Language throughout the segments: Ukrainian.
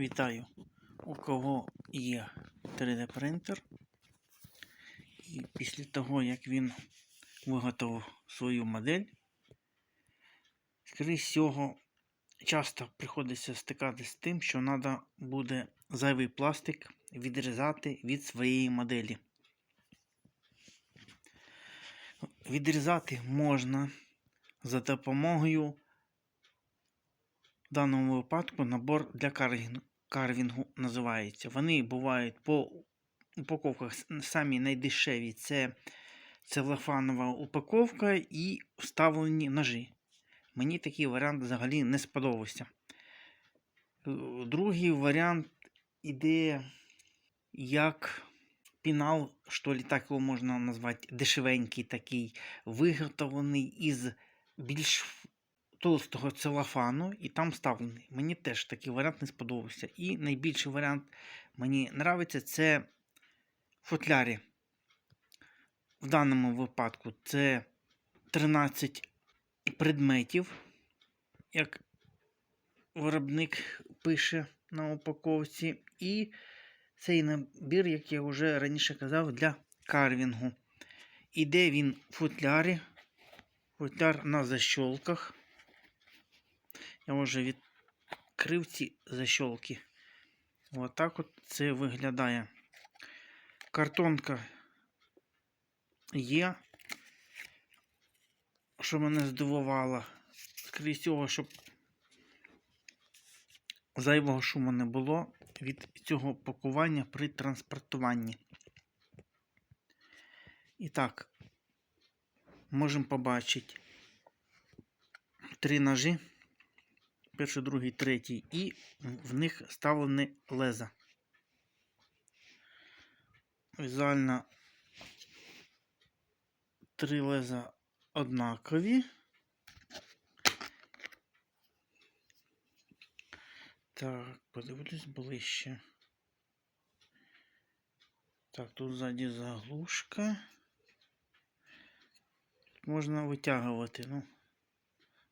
Вітаю! У кого є 3D принтер, і після того, як він виготовив свою модель, скоріше всього, часто приходиться стикатися з тим, що треба буде зайвий пластик відрізати від своєї моделі. Відрізати можна за допомогою в даному випадку набор для карвінгу, карвінгу називається. Вони бувають по упаковках самі найдешеві. Це целофанова упаковка і вставлені ножі. Мені такий варіант взагалі не сподобався. Е, Другий варіант іде як пінал, що ли, так його можна назвати, дешевенький такий, виготовлений із більш толстого целофану і там вставлений. Мені теж такий варіант не сподобався. І найбільший варіант мені подобається це футлярі. В даному випадку це 13 предметів, як виробник пише на упаковці. І цей набір, як я вже раніше казав, для карвінгу. Іде він в футлярі, футляр на защолках. Я вже відкрив ці защолки. Отак от це виглядає. Картонка є. Що мене здивувало. Скоріше всього, щоб зайвого шуму не було від цього пакування при транспортуванні. І так, можемо побачити три ножі перший, другий, третій, і в них вставлені леза. Візуально три леза однакові. Так, подивлюсь ближче. Так, тут ззаді заглушка. Тут можна витягувати, ну.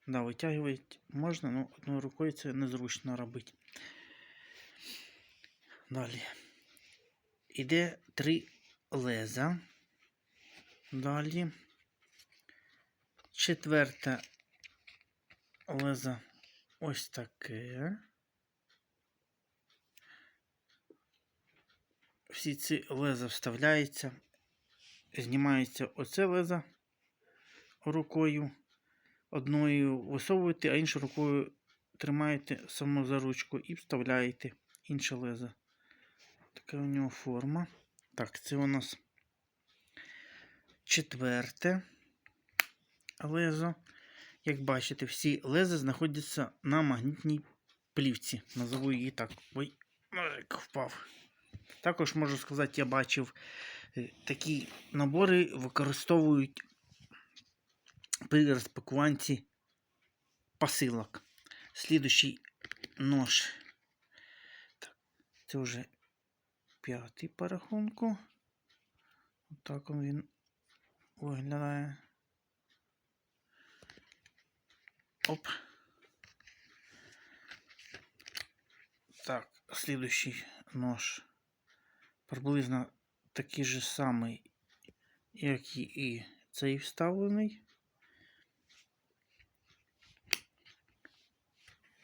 Да, витягувати можна, але одною рукою це незручно робити. Далі. Іде три леза. Далі. Четверте лезо ось таке. Всі ці леза вставляються. Знімається оце лезо рукою одною висовуєте, а іншою рукою тримаєте саму за ручку і вставляєте інше лезо. Така у нього форма. Так, це у нас четверте лезо. Як бачите, всі леза знаходяться на магнітній плівці. Назову її так. Ой, ножик впав. Також можу сказати, я бачив е, такі набори використовують при розпакуванні посилок. Слідущий нож. Так, це вже п'ятий по рахунку. Отак він виглядає. Оп. Так, слідущий нож. Приблизно такий же самий, як і цей вставлений.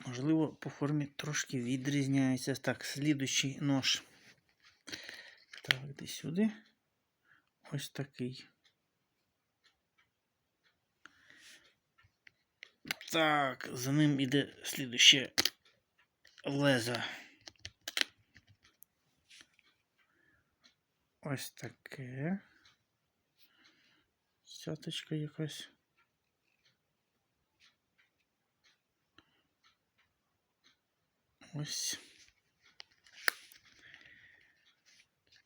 Можливо, по формі трошки відрізняється. Так, слідущий нож. Так, де сюди. Ось такий. Так, за ним іде слідуще лезо. Ось таке. Сяточка якась. Ось.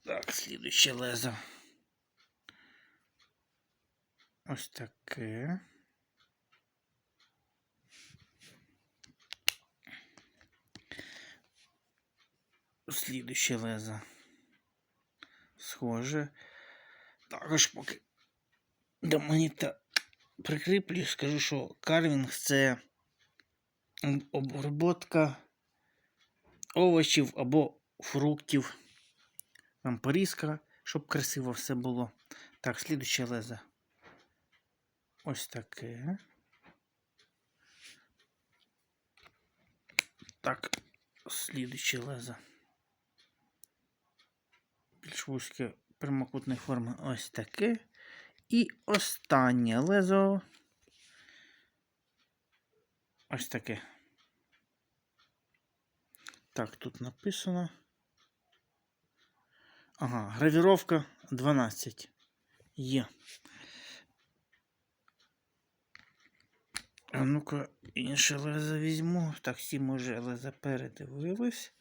Так, слідуюче лезо. Ось таке. Слідуюче лезо. Схоже. Також поки до моніта прикріплю, скажу, що карвінг це обробка овочів або фруктів. Там порізка, щоб красиво все було. Так, слідуче лезо. Ось таке. Так, слідуче лезо. Більш вузьке прямокутної форми. Ось таке. І останнє лезо. Ось таке. Так, тут написано. Ага, гравіровка 12. Є. А ну-ка, інше лезо візьму. Так, всі може лезо передивились.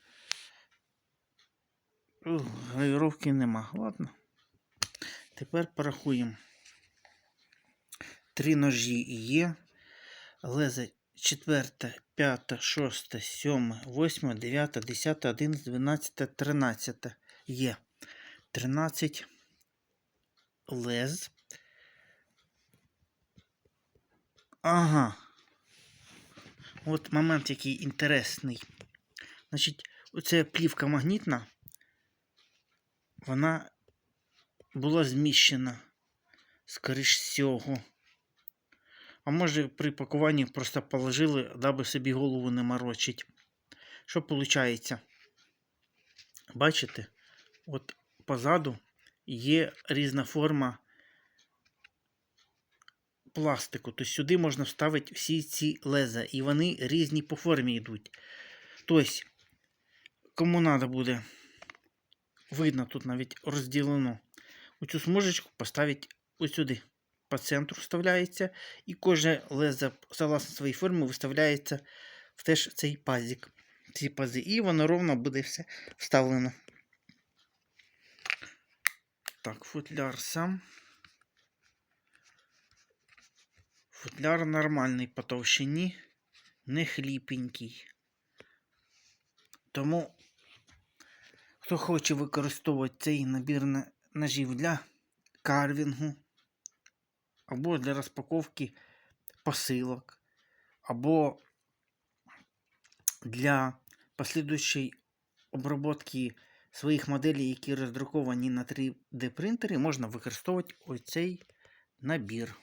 Гравіровки нема. Ладно. Тепер порахуємо. Три ножі є. Лезо 4, 5, 6, 7, 8, 9, 10, 11, 12, 13 є. 13 лез. Ага. От момент, який інтересний. Значить, оця плівка магнітна, вона була зміщена, скоріш всього. А може при пакуванні просто положили, даби собі голову не морочить. Що виходить? Бачите? От позаду є різна форма пластику. Тобто сюди можна вставити всі ці леза, і вони різні по формі йдуть. Тобто, кому треба буде, видно, тут навіть розділено. Оцю смужечку поставити ось сюди. По центру вставляється, і кожне лезо, согласно своїй формі, виставляється в теж цей пазик. Ці пази. І воно ровно буде все вставлено. Так, футляр сам. Футляр нормальний по товщині, не хліпенький. Тому, хто хоче використовувати цей набір на- ножів для карвінгу, або для розпаковки посилок, або для послідуючої обробки своїх моделей, які роздруковані на 3D принтері, можна використовувати оцей набір.